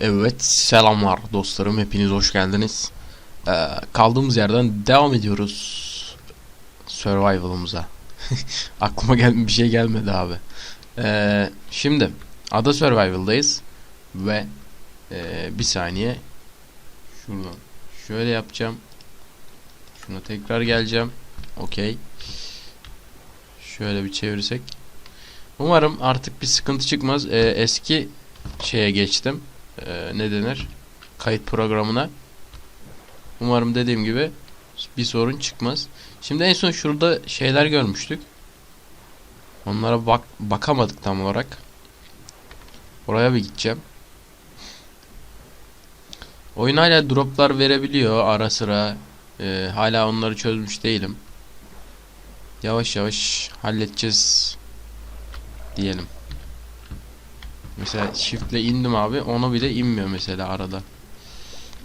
Evet selamlar dostlarım hepiniz hoş geldiniz. Ee, kaldığımız yerden devam ediyoruz survival'ımıza. Aklıma gel bir şey gelmedi abi. Ee, şimdi ada survival'dayız ve ee, bir saniye şuradan şöyle yapacağım. Şuna tekrar geleceğim. Okey. Şöyle bir çevirsek. Umarım artık bir sıkıntı çıkmaz. Ee, eski şeye geçtim e, ne denir kayıt programına. Umarım dediğim gibi bir sorun çıkmaz. Şimdi en son şurada şeyler görmüştük. Onlara bak bakamadık tam olarak. Oraya bir gideceğim. Oyun hala droplar verebiliyor ara sıra. E, hala onları çözmüş değilim. Yavaş yavaş halledeceğiz diyelim. Mesela shiftle indim abi onu bile inmiyor mesela arada.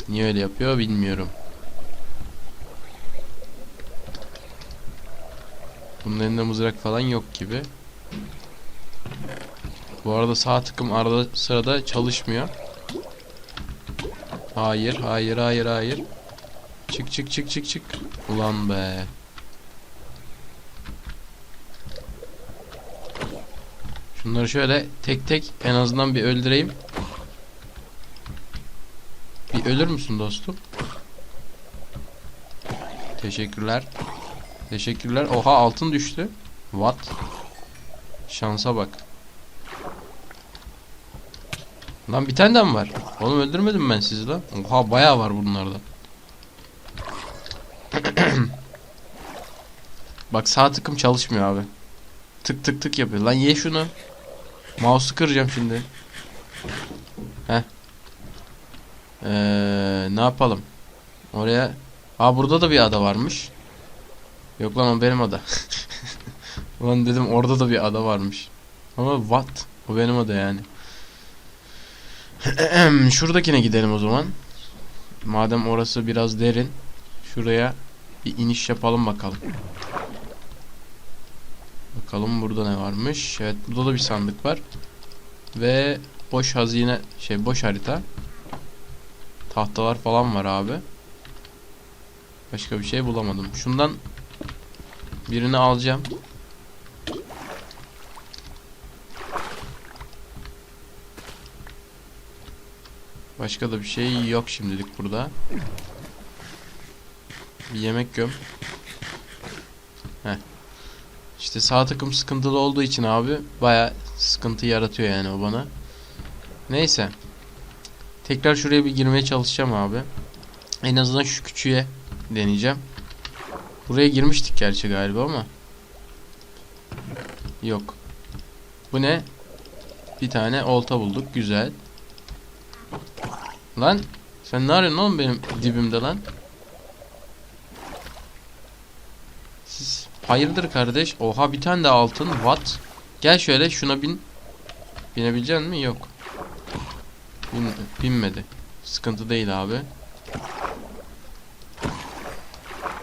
Niye öyle yapıyor bilmiyorum. Bunun elinde mızrak falan yok gibi. Bu arada sağ tıkım arada sırada çalışmıyor. Hayır, hayır, hayır, hayır. Çık çık çık çık çık. Ulan be. Şunları şöyle tek tek en azından bir öldüreyim. Bir ölür müsün dostum? Teşekkürler. Teşekkürler. Oha altın düştü. What? Şansa bak. Lan bir tane daha mı var? Oğlum öldürmedim ben sizi lan. Oha bayağı var bunlarda. Bak sağ tıkım çalışmıyor abi. Tık tık tık yapıyor. Lan ye şunu. Mouse'u kıracağım şimdi. Heh. Ee, ne yapalım? Oraya... Aa burada da bir ada varmış. Yok lan o benim ada. Ulan dedim orada da bir ada varmış. Ama what? O benim ada yani. Şuradakine gidelim o zaman. Madem orası biraz derin. Şuraya bir iniş yapalım bakalım. Bakalım burada ne varmış. Evet burada da bir sandık var. Ve boş hazine şey boş harita. Tahtalar falan var abi. Başka bir şey bulamadım. Şundan birini alacağım. Başka da bir şey yok şimdilik burada. Bir yemek göm. İşte sağ takım sıkıntılı olduğu için abi baya sıkıntı yaratıyor yani o bana. Neyse. Tekrar şuraya bir girmeye çalışacağım abi. En azından şu küçüğe deneyeceğim. Buraya girmiştik gerçi galiba ama. Yok. Bu ne? Bir tane olta bulduk. Güzel. Lan sen ne arıyorsun oğlum benim dibimde lan? Hayırdır kardeş? Oha bir tane de altın. What? Gel şöyle şuna bin. Binebilecek mi? Yok. Bin, binmedi. Sıkıntı değil abi.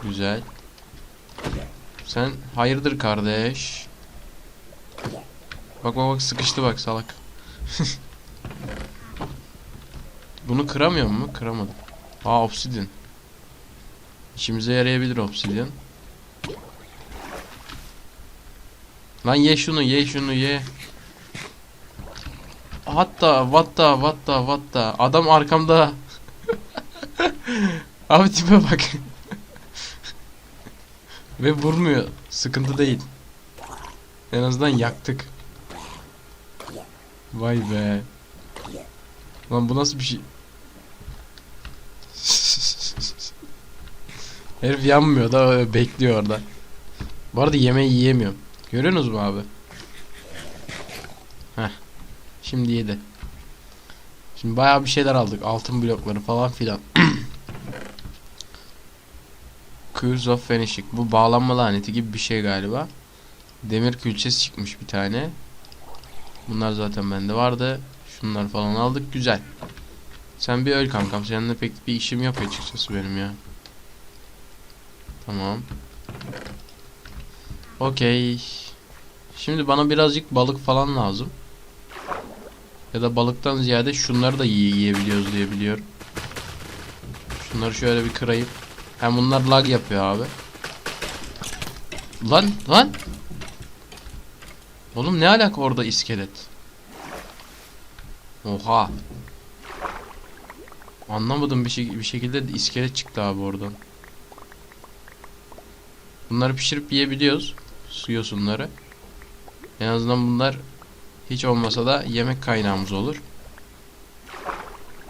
Güzel. Sen hayırdır kardeş? Bak bak bak sıkıştı bak salak. Bunu kıramıyor mu? Kıramadım. Aa obsidian. İşimize yarayabilir obsidian. Lan ye şunu ye şunu ye. Hatta vatta vatta vatta adam arkamda. Abi tipe bak. Ve vurmuyor. Sıkıntı değil. En azından yaktık. Vay be. Lan bu nasıl bir şey? Herif yanmıyor da bekliyor orada. Bu arada yemeği yiyemiyorum. Görüyorsunuz mu abi? Heh. Şimdi yedi. Şimdi bayağı bir şeyler aldık. Altın blokları falan filan. Curse of Vanishing. Bu bağlanma laneti gibi bir şey galiba. Demir külçesi çıkmış bir tane. Bunlar zaten bende vardı. Şunlar falan aldık. Güzel. Sen bir öl kankam. Seninle pek bir işim yok açıkçası benim ya. Tamam. Okey. Şimdi bana birazcık balık falan lazım. Ya da balıktan ziyade şunları da yiye- yiyebiliyoruz diye biliyorum. Şunları şöyle bir kırayım. Hem bunlar lag yapıyor abi. Lan lan. Oğlum ne alaka orada iskelet? Oha. Anlamadım bir, şey, bir şekilde de iskelet çıktı abi oradan. Bunları pişirip yiyebiliyoruz. Su yosunları. En azından bunlar hiç olmasa da yemek kaynağımız olur.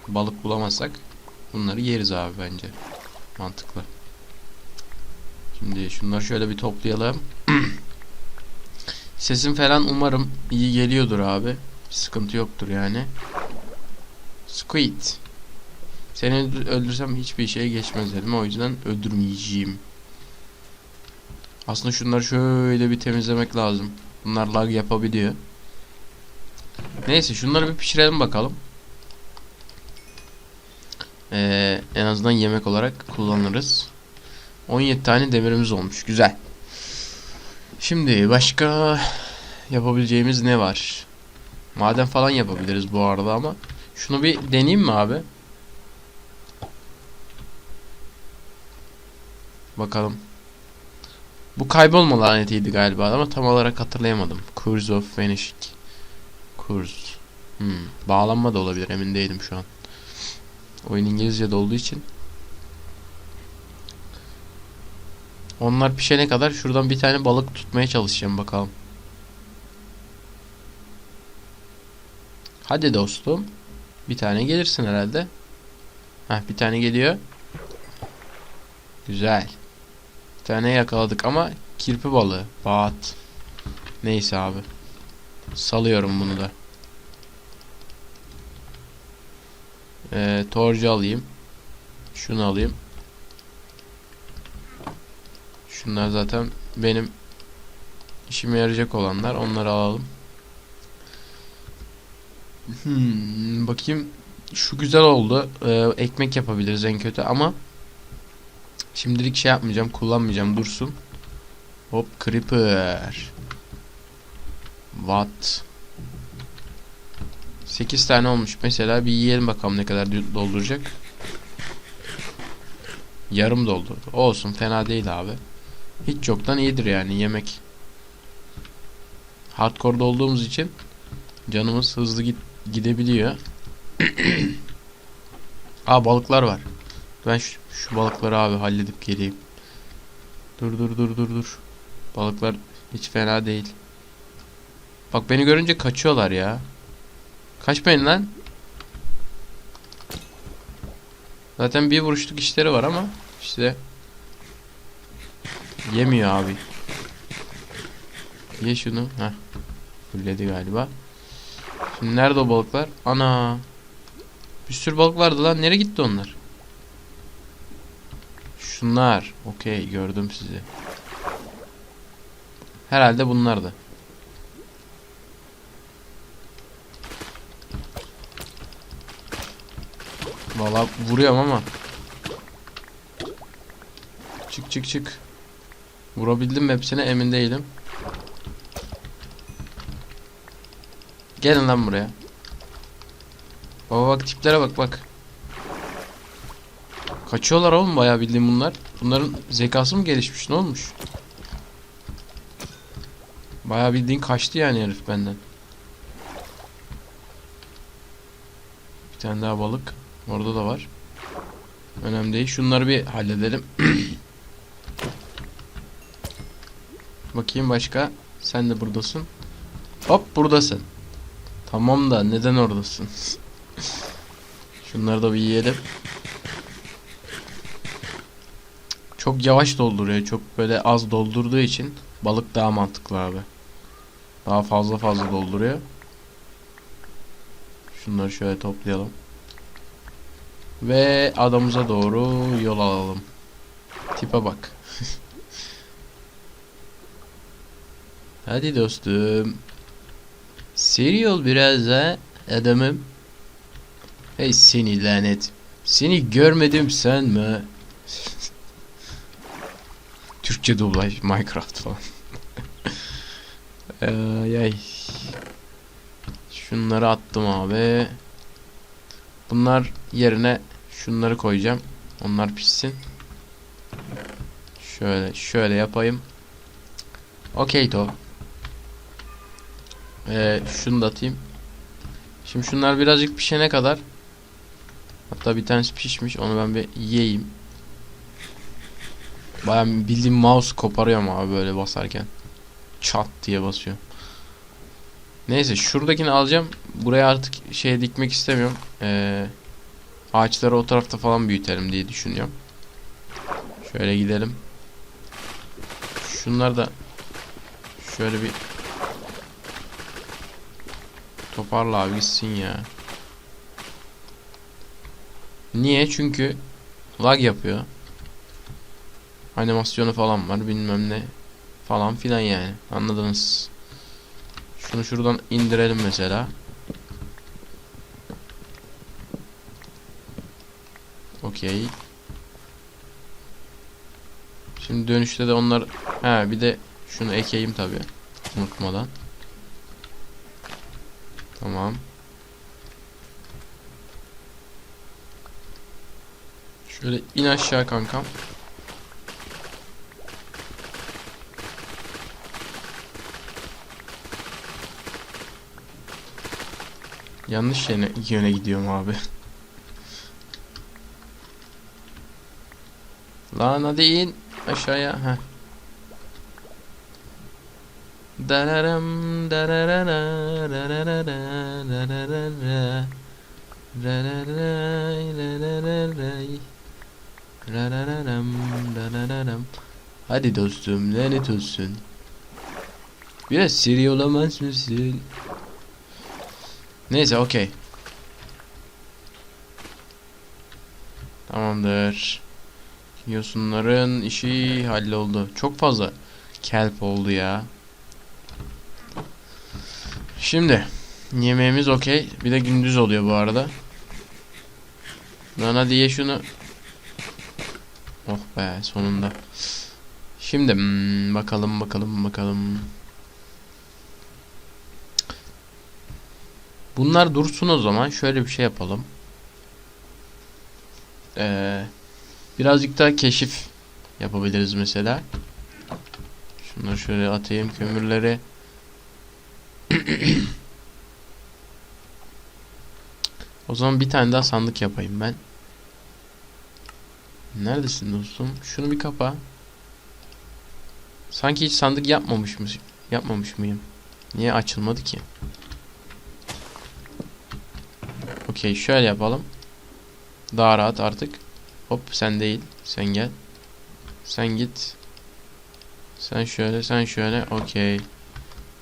Balık bulamazsak bunları yeriz abi bence. Mantıklı. Şimdi şunları şöyle bir toplayalım. Sesim falan umarım iyi geliyordur abi. Sıkıntı yoktur yani. Squid. Seni öldür- öldürsem hiçbir şeye geçmez dedim. O yüzden öldürmeyeceğim. Aslında şunları şöyle bir temizlemek lazım. Bunlar lag yapabiliyor. Neyse şunları bir pişirelim bakalım. Ee, en azından yemek olarak kullanırız. 17 tane demirimiz olmuş. Güzel. Şimdi başka yapabileceğimiz ne var? Maden falan yapabiliriz bu arada ama. Şunu bir deneyeyim mi abi? Bakalım. Bu kaybolma lanetiydi galiba ama tam olarak hatırlayamadım. Curse of Vanishing. Curse. Hmm. Bağlanma da olabilir emin değilim şu an. Oyun İngilizce'de olduğu için. Onlar pişene kadar şuradan bir tane balık tutmaya çalışacağım bakalım. Hadi dostum. Bir tane gelirsin herhalde. Heh bir tane geliyor. Güzel. Tane yakaladık ama kirpi balığı. Bat. Neyse abi. Salıyorum bunu da. Ee, torcu alayım. Şunu alayım. Şunlar zaten benim işime yarayacak olanlar. Onları alalım. Hmm, bakayım. Şu güzel oldu. Ee, ekmek yapabiliriz en kötü ama şimdilik şey yapmayacağım. Kullanmayacağım. Dursun. Hop creeper. What? 8 tane olmuş. Mesela bir yiyelim bakalım ne kadar dolduracak. Yarım doldurdu. Olsun fena değil abi. Hiç yoktan iyidir yani yemek. Hardcore'da olduğumuz için canımız hızlı git gidebiliyor. Aa balıklar var. Ben şu, şu balıkları abi halledip geleyim. Dur dur dur dur dur. Balıklar hiç fena değil. Bak beni görünce kaçıyorlar ya. Kaçmayın lan. Zaten bir vuruşluk işleri var ama işte yemiyor abi. Ye şunu. Heh. Fulledi galiba. Şimdi nerede o balıklar? Ana. Bir sürü balık vardı lan. Nereye gitti onlar? Şunlar. Okey gördüm sizi. Herhalde bunlardı. Valla vuruyorum ama. Çık çık çık. Vurabildim mi hepsine emin değilim. Gelin lan buraya. Baba bak tiplere bak bak. Kaçıyorlar oğlum bayağı bildiğim bunlar. Bunların zekası mı gelişmiş ne olmuş? Bayağı bildiğin kaçtı yani herif benden. Bir tane daha balık. Orada da var. Önemli değil. Şunları bir halledelim. Bakayım başka. Sen de buradasın. Hop buradasın. Tamam da neden oradasın? Şunları da bir yiyelim. Çok yavaş dolduruyor. Çok böyle az doldurduğu için balık daha mantıklı abi. Daha fazla fazla dolduruyor. Şunları şöyle toplayalım. Ve adamıza doğru yol alalım. Tipe bak. Hadi dostum. Seri ol biraz ha adamım. Hey seni lanet. Seni görmedim sen mi? Türkçe dublaj Minecraft falan. ay ay. Şunları attım abi. Bunlar yerine şunları koyacağım. Onlar pişsin. Şöyle şöyle yapayım. Okey to. Ee, şunu da atayım. Şimdi şunlar birazcık pişene kadar Hatta bir tanesi pişmiş. Onu ben bir yiyeyim. Baya bildiğim mouse koparıyorum abi böyle basarken. Çat diye basıyor. Neyse şuradakini alacağım. Buraya artık şey dikmek istemiyorum. Ee, ağaçları o tarafta falan büyütelim diye düşünüyorum. Şöyle gidelim. Şunlar da şöyle bir toparla abi gitsin ya. Niye? Çünkü lag yapıyor. Animasyonu falan var bilmem ne falan filan yani. Anladınız. Şunu şuradan indirelim mesela. Okey. Şimdi dönüşte de onlar ha bir de şunu ekeyim tabi unutmadan. Tamam. Şöyle in aşağı kankam. Yanlış yöne, yöne gidiyorum abi. Lan hadi in aşağıya. Heh. Dararam. Hadi dostum lanet olsun. Biraz seri olamaz mısın? Neyse okey. Tamamdır. Yosunların işi halloldu. Çok fazla kelp oldu ya. Şimdi yemeğimiz okey. Bir de gündüz oluyor bu arada. Lan hadi ye şunu. Oh be sonunda. Şimdi hmm, bakalım bakalım bakalım. Bunlar dursun o zaman. Şöyle bir şey yapalım. Ee, birazcık daha keşif yapabiliriz mesela. Şunları şöyle atayım kömürleri. o zaman bir tane daha sandık yapayım ben. Neredesin dostum? Şunu bir kapa. Sanki hiç sandık yapmamış mı? Yapmamış mıyım? Niye açılmadı ki? Okey şöyle yapalım. Daha rahat artık. Hop sen değil. Sen gel. Sen git. Sen şöyle sen şöyle. Okey.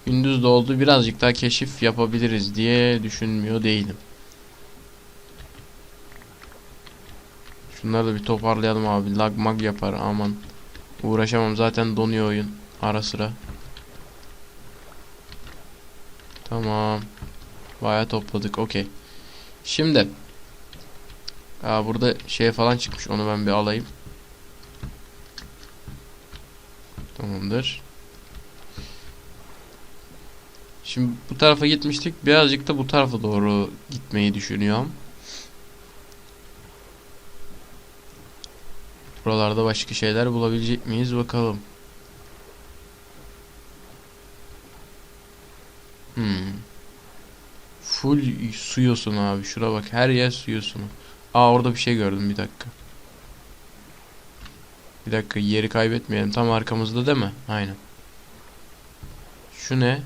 Gündüz doldu. Birazcık daha keşif yapabiliriz diye düşünmüyor değilim. Şunları da bir toparlayalım abi. Lag mag yapar aman. Uğraşamam zaten donuyor oyun. Ara sıra. Tamam. Bayağı topladık. Okey. Şimdi. Aa, burada şey falan çıkmış. Onu ben bir alayım. Tamamdır. Şimdi bu tarafa gitmiştik. Birazcık da bu tarafa doğru gitmeyi düşünüyorum. Buralarda başka şeyler bulabilecek miyiz bakalım. Hmm. Full su abi. Şura bak her yer su yosunu. Aa orada bir şey gördüm bir dakika. Bir dakika yeri kaybetmeyelim. Tam arkamızda değil mi? Aynen. Şu ne?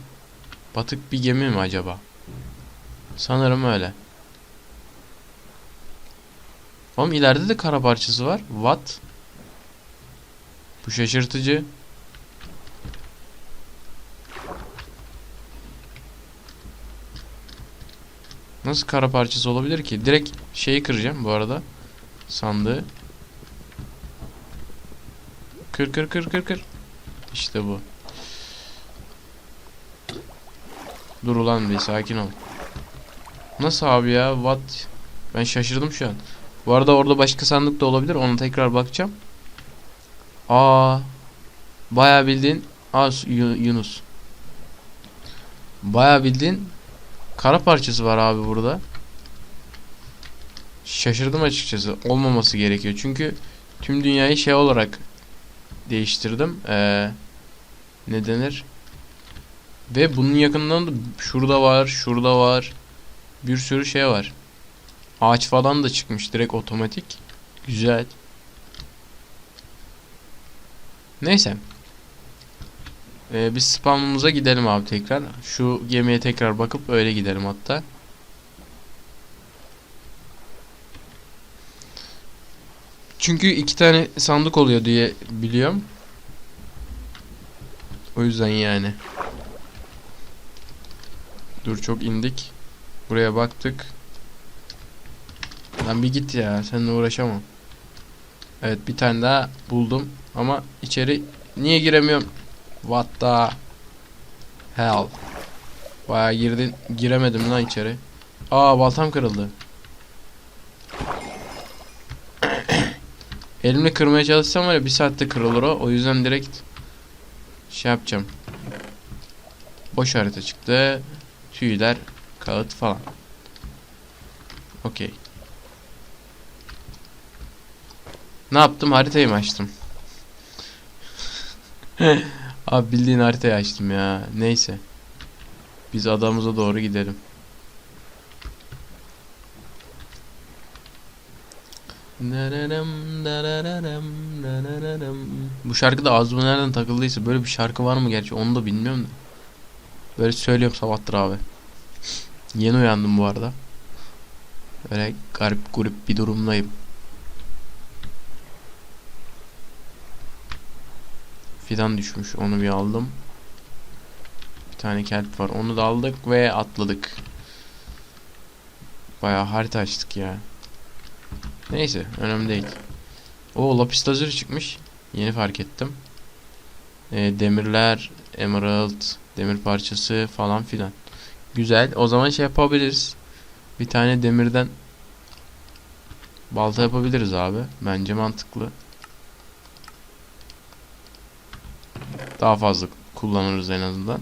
Batık bir gemi mi acaba? Sanırım öyle. Oğlum ileride de kara parçası var. What? Bu şaşırtıcı. Nasıl kara parçası olabilir ki? Direkt şeyi kıracağım bu arada. Sandığı. Kır kır kır kır kır. İşte bu. Dur ulan bir sakin ol. Nasıl abi ya? What? Ben şaşırdım şu an. Bu arada orada başka sandık da olabilir. Onu tekrar bakacağım. Aa. Baya bildiğin. Aa Yunus. Baya bildiğin kara parçası var abi burada. Şaşırdım açıkçası. Olmaması gerekiyor. Çünkü tüm dünyayı şey olarak değiştirdim. Ee, ne denir? Ve bunun yakından da şurada var, şurada var. Bir sürü şey var. Ağaç falan da çıkmış direkt otomatik. Güzel. Neyse. Ee, biz spamımıza gidelim abi tekrar. Şu gemiye tekrar bakıp öyle gidelim hatta. Çünkü iki tane sandık oluyor diye biliyorum. O yüzden yani. Dur çok indik. Buraya baktık. Lan bir git ya. Seninle uğraşamam. Evet bir tane daha buldum. Ama içeri niye giremiyorum? What the hell? Bayağı girdin. Giremedim lan içeri. Aa baltam kırıldı. Elimle kırmaya çalışsam var ya bir saatte kırılır o. O yüzden direkt şey yapacağım. Boş harita çıktı. Tüyler, kağıt falan. Okey. Ne yaptım? Haritayı mı açtım? Abi bildiğin haritayı açtım ya. Neyse. Biz adamıza doğru gidelim. Bu şarkı da ağzıma nereden takıldıysa böyle bir şarkı var mı gerçi onu da bilmiyorum da. Böyle söylüyorum sabahtır abi. Yeni uyandım bu arada. Böyle garip grup bir durumdayım. Fidan düşmüş onu bir aldım. Bir tane kelp var onu da aldık ve atladık. Bayağı harita açtık ya. Neyse önemli değil. O lapis lazuli çıkmış. Yeni fark ettim. Ee, demirler, emerald, demir parçası falan filan. Güzel. O zaman şey yapabiliriz. Bir tane demirden balta yapabiliriz abi. Bence mantıklı. Daha fazla kullanırız en azından.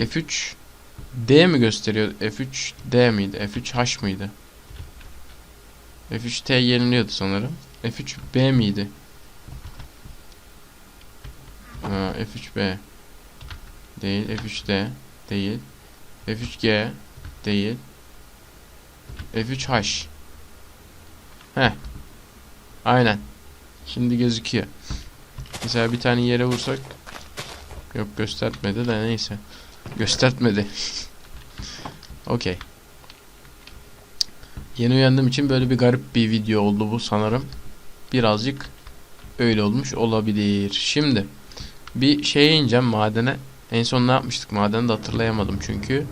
F3 D mi gösteriyor? F3 D miydi? F3 H mıydı? F3 T yeniliyordu sanırım. F3 B miydi? Ha, F3 B değil. F3 D değil. F3 G değil. F3 H Heh. Aynen. Şimdi gözüküyor. Mesela bir tane yere vursak Yok göstermedi de neyse. Göstermedi. Okey. Yeni uyandığım için böyle bir garip bir video oldu bu sanırım. Birazcık öyle olmuş olabilir. Şimdi bir şeye ineceğim madene. En son ne yapmıştık madende hatırlayamadım çünkü.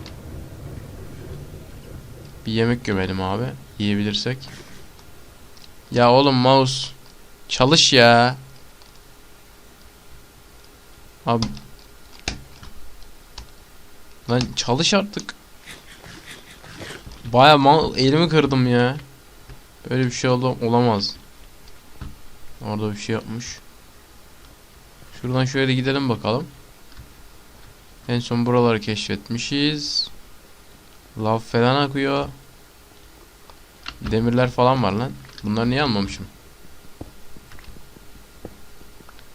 Bir yemek gömelim abi. Yiyebilirsek. Ya oğlum mouse. Çalış ya. Abi. Lan çalış artık. Baya mal elimi kırdım ya. Böyle bir şey oldu olamaz. Orada bir şey yapmış. Şuradan şöyle gidelim bakalım. En son buraları keşfetmişiz. Lav falan akıyor. Demirler falan var lan. Bunları niye almamışım?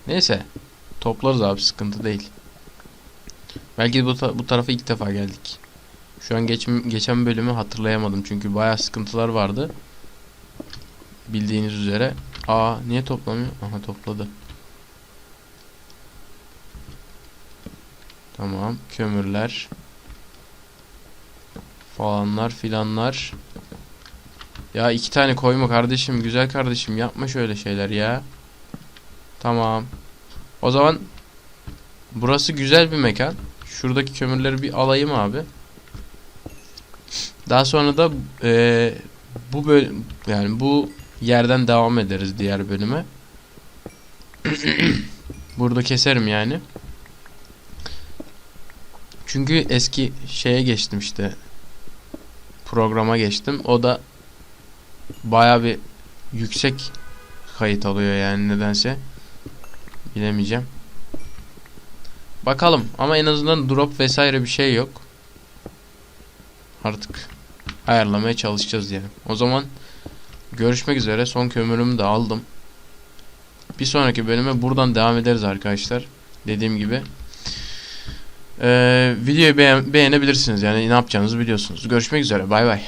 Neyse. Toplarız abi sıkıntı değil. Belki bu, ta bu tarafa ilk defa geldik. Şu an geç geçen bölümü hatırlayamadım çünkü bayağı sıkıntılar vardı. Bildiğiniz üzere. Aa niye toplamıyor? Aha topladı. Tamam. Kömürler. Falanlar filanlar. Ya iki tane koyma kardeşim. Güzel kardeşim. Yapma şöyle şeyler ya. Tamam. O zaman burası güzel bir mekan. Şuradaki kömürleri bir alayım abi. Daha sonra da e, bu bölüm yani bu yerden devam ederiz diğer bölüme. Burada keserim yani. Çünkü eski şeye geçtim işte. Programa geçtim. O da baya bir yüksek kayıt alıyor yani nedense. Bilemeyeceğim. Bakalım ama en azından drop vesaire bir şey yok. artık ayarlamaya çalışacağız diyelim. O zaman görüşmek üzere. Son kömürümü de aldım. Bir sonraki bölüme buradan devam ederiz arkadaşlar. Dediğim gibi. Ee, videoyu beğen- beğenebilirsiniz. Yani ne yapacağınızı biliyorsunuz. Görüşmek üzere. Bay bay.